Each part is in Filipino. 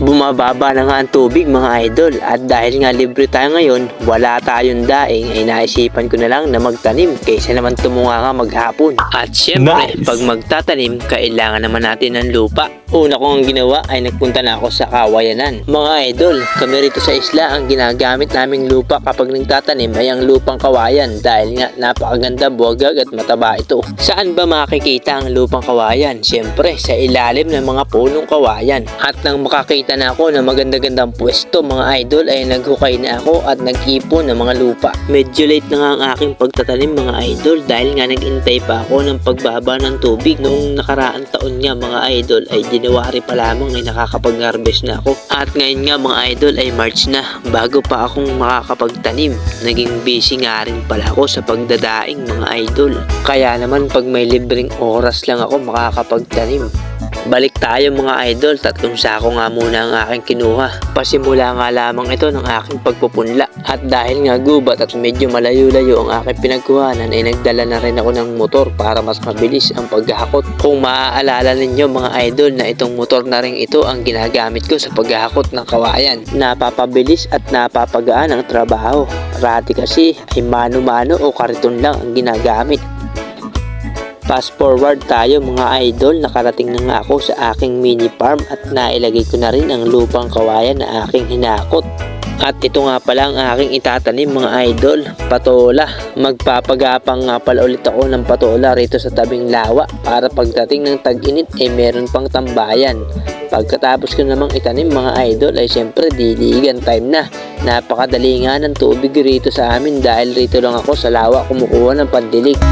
Bumababa na nga ang tubig mga idol at dahil nga libre tayo ngayon, wala tayong daing ay naisipan ko na lang na magtanim kaysa naman tumunga nga maghapon. At syempre, Nice. pag magtatanim, kailangan naman natin ng lupa. Una kong ginawa ay nagpunta na ako sa kawayanan. Mga idol, kami rito sa isla ang ginagamit naming lupa kapag nagtatanim ay ang lupang kawayan dahil nga napakaganda, buwagag at mataba ito. Saan ba makikita ang lupang kawayan? Siyempre, sa ilalim ng mga punong kawayan. At nang makakita na ako ng maganda-gandang pwesto mga idol ay naghukay na ako at nag-ipon ng mga lupa. Medyo late na nga ang aking pagtatanim mga idol dahil nga nag-intay pa ako ng pagbaba ng tubig. Noong nakaraang taon nga mga idol ay January pa lamang ay nakakapag-harvest na ako. At ngayon nga mga idol ay March na bago pa akong makakapagtanim. Naging busy nga rin pala ako sa pagdadaing mga idol. Kaya naman pag may libreng oras lang ako makakapagtanim. Balik tayo mga idol, tatlong sako nga muna ang aking kinuha. Pasimula nga lamang ito ng aking pagpupunla. At dahil nga gubat at medyo malayo-layo ang aking pinagkuhanan ay nagdala na rin ako ng motor para mas mabilis ang paghahakot. Kung maaalala ninyo mga idol na itong motor na rin ito ang ginagamit ko sa paghahakot ng kawayan. Napapabilis at napapagaan ang trabaho. Rati kasi ay mano-mano o kariton lang ang ginagamit. Fast forward tayo mga idol, nakarating na nga ako sa aking mini farm at nailagay ko na rin ang lupang kawayan na aking hinakot. At ito nga pala ang aking itatanim mga idol, patola. Magpapagapang nga pala ulit ako ng patola rito sa tabing lawa para pagdating ng tag-init ay meron pang tambayan. Pagkatapos ko namang itanim mga idol ay syempre diligan time na. Napakadali nga ng tubig rito sa amin dahil rito lang ako sa lawa kumukuha ng pandilig.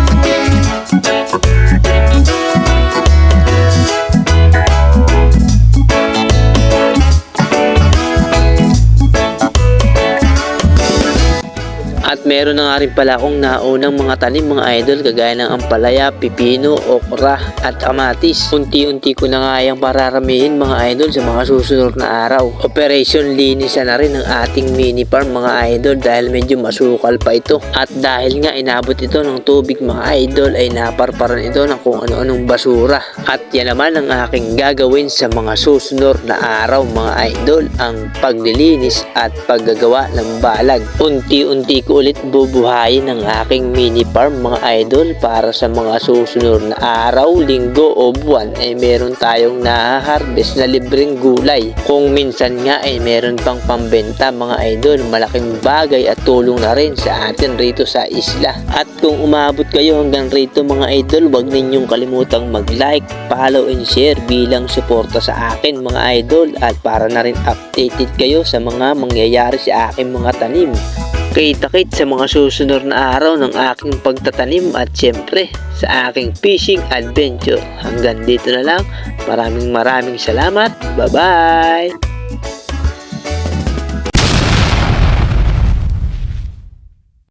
At meron na nga rin pala akong naunang mga tanim mga idol kagaya ng ampalaya, pipino, okra at kamatis. Unti-unti ko na nga yung pararamihin mga idol sa mga susunod na araw. Operation linisan na rin ng ating mini farm mga idol dahil medyo masukal pa ito. At dahil nga inabot ito ng tubig mga idol ay naparparan ito ng kung ano-anong basura. At yan naman ang aking gagawin sa mga susunod na araw mga idol ang paglilinis at paggagawa ng balag. Unti-unti ko ulit bubuhayin ang aking mini farm mga idol para sa mga susunod na araw, linggo o buwan ay meron tayong nahaharvest na libreng gulay. Kung minsan nga ay meron pang pambenta mga idol, malaking bagay at tulong na rin sa atin rito sa isla. At kung umabot kayo hanggang rito mga idol, wag ninyong kalimutang mag-like, follow and share bilang suporta sa akin mga idol at para na rin updated kayo sa mga mangyayari sa aking mga tanim. Kita-kit sa mga susunod na araw ng aking pagtatanim at syempre sa aking fishing adventure. Hanggang dito na lang. Maraming maraming salamat. Bye-bye!